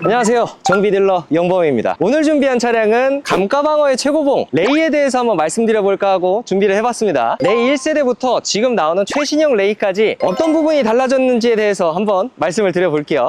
안녕하세요. 정비딜러 영범입니다. 오늘 준비한 차량은 감가방어의 최고봉 레이에 대해서 한번 말씀드려볼까 하고 준비를 해봤습니다. 레이 1세대부터 지금 나오는 최신형 레이까지 어떤 부분이 달라졌는지에 대해서 한번 말씀을 드려볼게요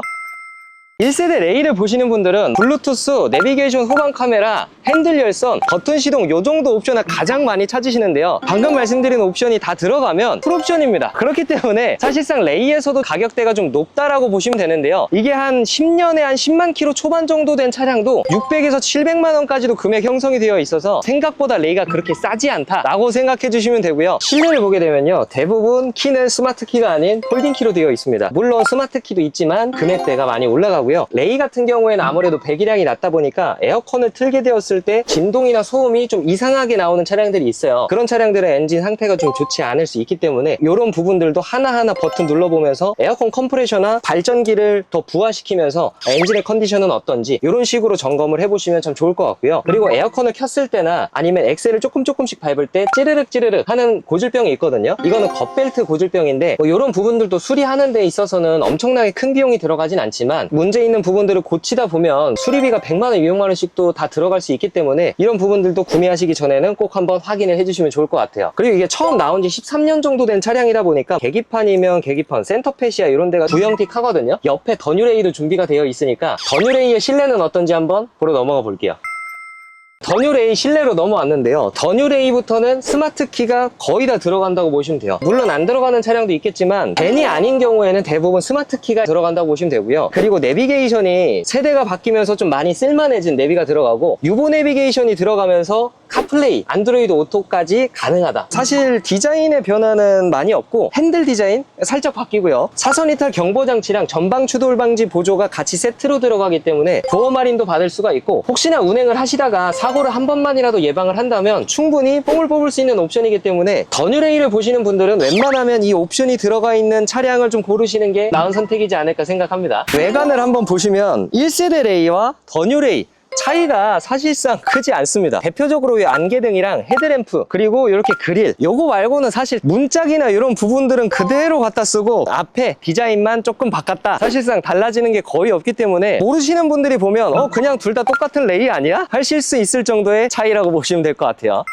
1세대 레이를 보시는 분들은 블루투스, 내비게이션 후방 카메라, 핸들 열선, 버튼 시동 요 정도 옵션을 가장 많이 찾으시는데요. 방금 말씀드린 옵션이 다 들어가면 풀옵션입니다. 그렇기 때문에 사실상 레이에서도 가격대가 좀 높다라고 보시면 되는데요. 이게 한 10년에 한 10만 킬로 초반 정도 된 차량도 600에서 700만 원까지도 금액 형성이 되어 있어서 생각보다 레이가 그렇게 싸지 않다라고 생각해 주시면 되고요. 실내를 보게 되면요. 대부분 키는 스마트 키가 아닌 폴딩 키로 되어 있습니다. 물론 스마트 키도 있지만 금액대가 많이 올라가고 요. 레이 같은 경우에는 아무래도 배기량이 낮다 보니까 에어컨을 틀게 되었을 때 진동이나 소음이 좀 이상하게 나오는 차량들이 있어요. 그런 차량들은 엔진 상태가 좀 좋지 않을 수 있기 때문에 이런 부분들도 하나하나 버튼 눌러보면서 에어컨 컴프레셔나 발전기를 더 부하시키면서 엔진의 컨디션은 어떤지 이런 식으로 점검을 해보시면 참 좋을 것 같고요. 그리고 에어컨을 켰을 때나 아니면 엑셀을 조금 조금씩 밟을 때 찌르륵 찌르륵 하는 고질병이 있거든요. 이거는 겉벨트 고질병인데 뭐 이런 부분들도 수리하는 데 있어서는 엄청나게 큰 비용이 들어가진 않지만 문제 있는 부분들을 고치다 보면 수리비가 100만 원, 200만 원씩도 다 들어갈 수 있기 때문에 이런 부분들도 구매하시기 전에는 꼭 한번 확인을 해주시면 좋을 것 같아요. 그리고 이게 처음 나온 지 13년 정도 된 차량이다 보니까 계기판이면 계기판, 센터페시아 이런 데가 구형틱 하거든요. 옆에 더뉴레이도 준비가 되어 있으니까 더뉴레이의 실내는 어떤지 한번 보러 넘어가 볼게요. 더뉴레이 실내로 넘어왔는데요. 더뉴레이부터는 스마트 키가 거의 다 들어간다고 보시면 돼요. 물론 안 들어가는 차량도 있겠지만 벤이 아닌 경우에는 대부분 스마트 키가 들어간다고 보시면 되고요. 그리고 내비게이션이 세대가 바뀌면서 좀 많이 쓸만해진 내비가 들어가고 유보 내비게이션이 들어가면서 카플레이, 안드로이드 오토까지 가능하다. 사실 디자인의 변화는 많이 없고 핸들 디자인 살짝 바뀌고요. 사선 이탈 경보 장치랑 전방 추돌 방지 보조가 같이 세트로 들어가기 때문에 보험 할인도 받을 수가 있고 혹시나 운행을 하시다가 사고를 한 번만이라도 예방을 한다면 충분히 뽕을 뽑을 수 있는 옵션이기 때문에 더뉴레이를 보시는 분들은 웬만하면 이 옵션이 들어가 있는 차량을 좀 고르시는 게 나은 선택이지 않을까 생각합니다. 외관을 한번 보시면 1세대 레이와 더뉴레이 차이가 사실상 크지 않습니다. 대표적으로 이 안개등이랑 헤드램프 그리고 이렇게 그릴 요거 말고는 사실 문짝이나 이런 부분들은 그대로 갖다 쓰고 앞에 디자인만 조금 바꿨다. 사실상 달라지는 게 거의 없기 때문에 모르시는 분들이 보면 어 그냥 둘 다 똑같은 레이 아니야? 하실 수 있을 정도의 차이라고 보시면 될 것 같아요.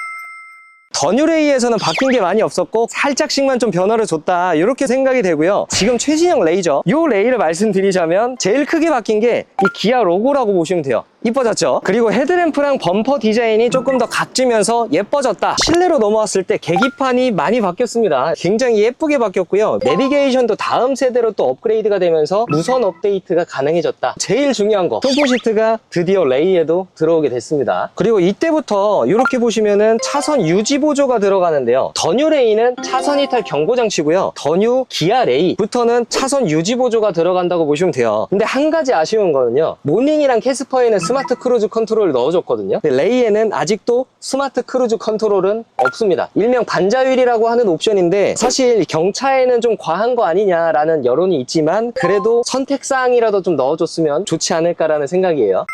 더뉴레이에서는 바뀐 게 많이 없었고 살짝씩만 좀 변화를 줬다 이렇게 생각이 되고요 지금 최신형 레이죠 이 레이를 말씀드리자면 제일 크게 바뀐 게 이 기아 로고라고 보시면 돼요 이뻐졌죠? 그리고 헤드램프랑 범퍼 디자인이 조금 더 각지면서 예뻐졌다. 실내로 넘어왔을 때 계기판이 많이 바뀌었습니다. 굉장히 예쁘게 바뀌었고요. 내비게이션도 다음 세대로 또 업그레이드가 되면서 무선 업데이트가 가능해졌다. 제일 중요한 거 톰포시트가 드디어 레이에도 들어오게 됐습니다. 그리고 이때부터 이렇게 보시면은 차선 유지 보조가 들어가는데요. 더뉴 레이는 차선 이탈 경고 장치고요. 더뉴 기아 레이부터는 차선 유지 보조가 들어간다고 보시면 돼요. 근데 한 가지 아쉬운 거는요. 모닝이랑 캐스퍼에는 스마 트 크루즈 컨트롤을 넣어줬거든요. 레이에는 아직도 스마트 크루즈 컨트롤은 없습니다. 일명 반자율이라고 하는 옵션인데 사실 경차에는 좀 과한 거 아니냐라는 여론이 있지만 그래도 선택사항이라도 좀 넣어줬으면 좋지 않을까라는 생각이에요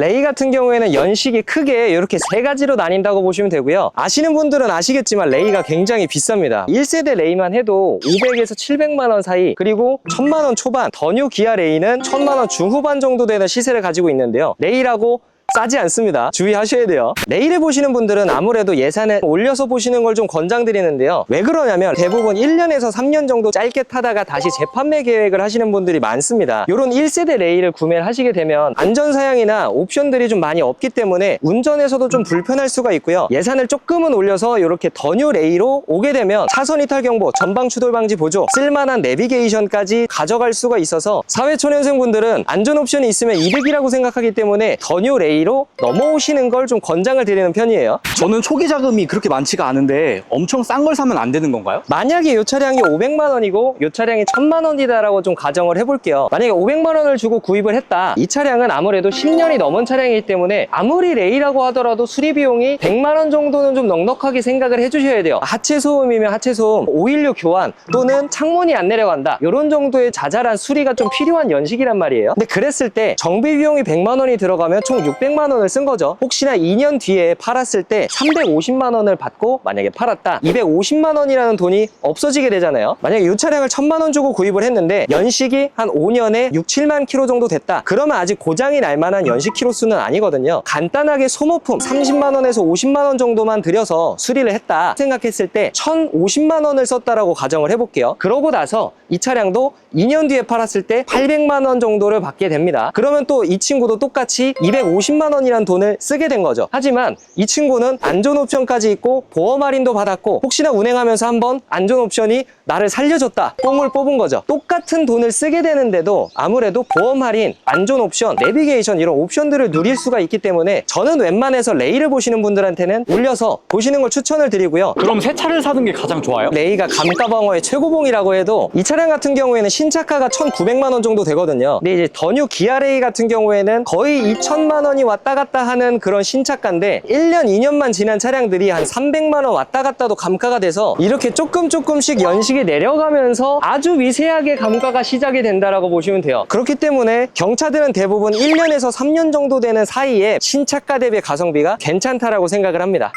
레이 같은 경우에는 연식이 크게 이렇게 세 가지로 나뉜다고 보시면 되고요. 아시는 분들은 아시겠지만 레이가 굉장히 비쌉니다. 1세대 레이만 해도 500에서 700만 원 사이 그리고 1000만 원 초반 더뉴 기아 레이는 1000만 원 중후반 정도 되는 시세를 가지고 있는데요. 레이라고 싸지 않습니다. 주의하셔야 돼요. 레이를 보시는 분들은 아무래도 예산을 올려서 보시는 걸 좀 권장드리는데요. 왜 그러냐면 대부분 1년에서 3년 정도 짧게 타다가 다시 재판매 계획을 하시는 분들이 많습니다. 이런 1세대 레이를 구매를 하시게 되면 안전사양이나 옵션들이 좀 많이 없기 때문에 운전에서도 좀 불편할 수가 있고요. 예산을 조금은 올려서 이렇게 더뉴 레이로 오게 되면 차선 이탈 경보, 전방 추돌 방지 보조, 쓸만한 내비게이션까지 가져갈 수가 있어서 사회초년생분들은 안전 옵션이 있으면 이득이라고 생각하기 때문에 더뉴 레이 로 넘어오시는 걸 좀 권장을 드리는 편이에요. 저는 초기 자금이 그렇게 많지가 않은데 엄청 싼 걸 사면 안 되는 건가요? 만약에 이 차량이 500만 원이고 이 차량이 1000만 원이다라고 좀 가정을 해볼게요. 만약에 500만 원을 주고 구입을 했다. 이 차량은 아무래도 10년이 넘은 차량이기 때문에 아무리 레이라고 하더라도 수리 비용이 100만 원 정도는 좀 넉넉하게 생각을 해주셔야 돼요. 하체 소음이면 하체 소음, 오일류 교환 또는 창문이 안 내려간다. 이런 정도의 자잘한 수리가 좀 필요한 연식이란 말이에요. 근데 그랬을 때 정비 비용이 100만 원이 들어가면 총 600만 200만 원을 쓴 거죠. 혹시나 2년 뒤에 팔았을 때 350만 원을 받고 만약에 팔았다. 250만 원이라는 돈이 없어지게 되잖아요. 만약에 이 차량을 1000만 원 주고 구입을 했는데 연식이 한 5년에 6, 7만 킬로 정도 됐다. 그러면 아직 고장이 날 만한 연식 킬로 수는 아니거든요. 간단하게 소모품 30만 원에서 50만 원 정도만 들여서 수리를 했다 생각했을 때 1,050만 원을 썼다라고 가정을 해볼게요. 그러고 나서 이 차량도 2년 뒤에 팔았을 때 800만 원 정도를 받게 됩니다. 그러면 또 이 친구도 똑같이 250만 원이라는 돈을 쓰게 된 거죠. 하지만 이 친구는 안전 옵션까지 있고 보험 할인도 받았고 혹시나 운행하면서 한번 안전 옵션이 나를 살려줬다. 뽕을 뽑은 거죠. 똑같은 돈을 쓰게 되는데도 아무래도 보험 할인, 안전 옵션, 내비게이션 이런 옵션들을 누릴 수가 있기 때문에 저는 웬만해서 레이를 보시는 분들한테는 올려서 보시는 걸 추천을 드리고요. 그럼 새 차를 사는 게 가장 좋아요? 레이가 감가방어의 최고봉이라고 해도 이 차량 같은 경우에는 신차가가 1,900만 원 정도 되거든요. 근데 이제 더뉴 기아 레이 같은 경우에는 거의 2천만 원이 왔다 갔다 하는 그런 신차가인데 1년, 2년만 지난 차량들이 한 300만 원 왔다 갔다도 감가가 돼서 이렇게 조금 조금씩 연식이 내려가면서 아주 미세하게 감가가 시작이 된다라고 보시면 돼요. 그렇기 때문에 경차들은 대부분 1년에서 3년 정도 되는 사이에 신차가 대비 가성비가 괜찮다라고 생각을 합니다.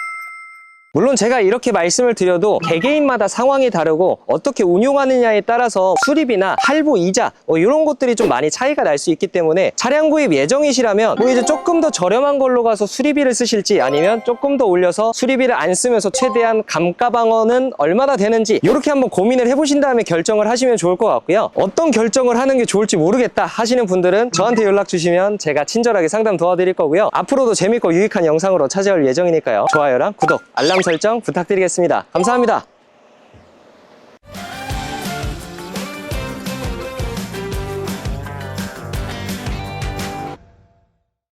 물론 제가 이렇게 말씀을 드려도 개개인마다 상황이 다르고 어떻게 운용하느냐에 따라서 수리비나 할부 이자 뭐 이런 것들이 좀 많이 차이가 날 수 있기 때문에 차량 구입 예정이시라면 뭐 이제 조금 더 저렴한 걸로 가서 수리비를 쓰실지 아니면 조금 더 올려서 수리비를 안 쓰면서 최대한 감가 방어는 얼마나 되는지 이렇게 한번 고민을 해보신 다음에 결정을 하시면 좋을 것 같고요. 어떤 결정을 하는 게 좋을지 모르겠다 하시는 분들은 저한테 연락 주시면 제가 친절하게 상담 도와드릴 거고요. 앞으로도 재밌고 유익한 영상으로 찾아올 예정이니까요. 좋아요랑 구독 알람 설정 부탁드리겠습니다. 감사합니다